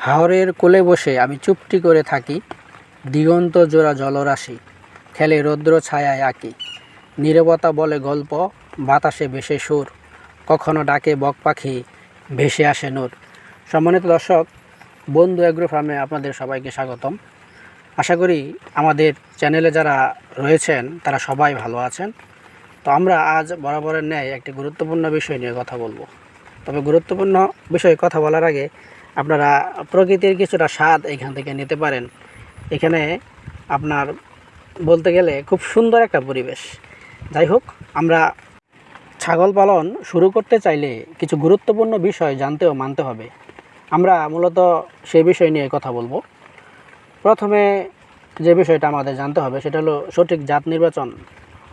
হাওরের কোলে বসে আমি চুপটি করে থাকি, দিগন্ত জোড়া জলরাশি, খেলে রৌদ্র ছায়ায় আঁকি। নীরবতা বলে গল্প, বাতাসে ভেসে সুর, কখনো ডাকে বক পাখি, ভেসে আসে নূর। সম্মানিত দর্শক, বন্ধু অ্যাগ্রো ফার্মে আপনাদের সবাইকে স্বাগতম। আশা করি আমাদের চ্যানেলে যারা রয়েছেন, তারা সবাই ভালো আছেন। তো আমরা আজ বরাবরের ন্যায় একটি গুরুত্বপূর্ণ বিষয় নিয়ে কথা বলব। তবে গুরুত্বপূর্ণ বিষয়ে কথা বলার আগে আপনারা প্রকৃতির কিছুটা স্বাদ এখান থেকে নিতে পারেন। এখানে আপনার বলতে গেলে খুব সুন্দর একটা পরিবেশ। যাই হোক, আমরা ছাগল পালন শুরু করতে চাইলে কিছু গুরুত্বপূর্ণ বিষয় জানতে ও মানতে হবে। আমরা মূলত সে বিষয় নিয়ে কথা বলব। প্রথমে যে বিষয়টা আমাদের জানতে হবে, সেটা হলো সঠিক জাত নির্বাচন।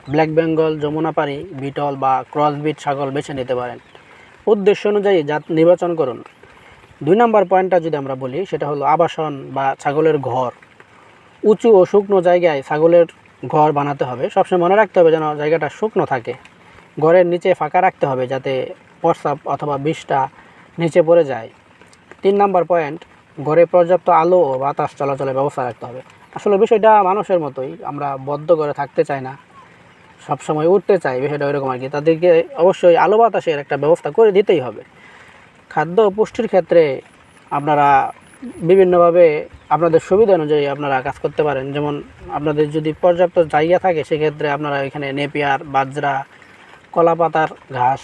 ব্ল্যাক বেঙ্গল, যমুনাপাড়ি, বিটল বা ক্রসবিট ছাগল বেছে নিতে পারেন। উদ্দেশ্য অনুযায়ী জাত নির্বাচন করুন। দুই নম্বর পয়েন্টটা যদি আমরা বলি, সেটা হলো আবাসন বা ছাগলের ঘর। উঁচু ও শুকনো জায়গায় ছাগলের ঘর বানাতে হবে। সবসময় মনে রাখতে হবে যেন জায়গাটা শুকনো থাকে। ঘরের নিচে ফাঁকা রাখতে হবে যাতে প্রস্রাব অথবা বিষটা নিচে পড়ে যায়। তিন নম্বর পয়েন্ট, ঘরে পর্যাপ্ত আলো ও বাতাস চলাচলের ব্যবস্থা রাখতে হবে। আসলে বিষয়টা মানুষের মতোই, আমরা বদ্ধ করে থাকতে চাই না। সবসময় উঠতে চাই, বিষয়টা ওইরকম আর কি। তাদেরকে অবশ্যই আলো বাতাসের একটা ব্যবস্থা করে দিতেই হবে। খাদ্য পুষ্টির ক্ষেত্রে আপনারা বিভিন্নভাবে আপনাদের সুবিধা অনুযায়ী আপনারা কাজ করতে পারেন। যেমন আপনাদের যদি পর্যাপ্ত জায়গা থাকে, সেক্ষেত্রে আপনারা এখানে নেপিয়ার, বাজরা কলা পাতার ঘাস,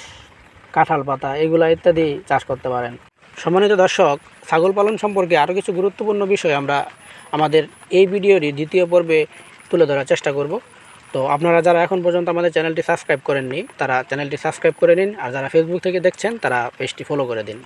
কাঁঠাল পাতা এগুলা ইত্যাদি চাষ করতে পারেন। সম্মানিত দর্শক, ছাগল পালন সম্পর্কে আরও কিছু গুরুত্বপূর্ণ বিষয় আমরা আমাদের এই ভিডিওরই দ্বিতীয় পর্বে তুলে ধরার চেষ্টা করব। তো আপনারা যারা এখন পর্যন্ত আমাদের চ্যানেলটি সাবস্ক্রাইব করেননি, তারা চ্যানেলটি সাবস্ক্রাইব করে নিন, আর যারা ফেসবুক থেকে দেখছেন, তারা পেজটি ফলো করে দিন।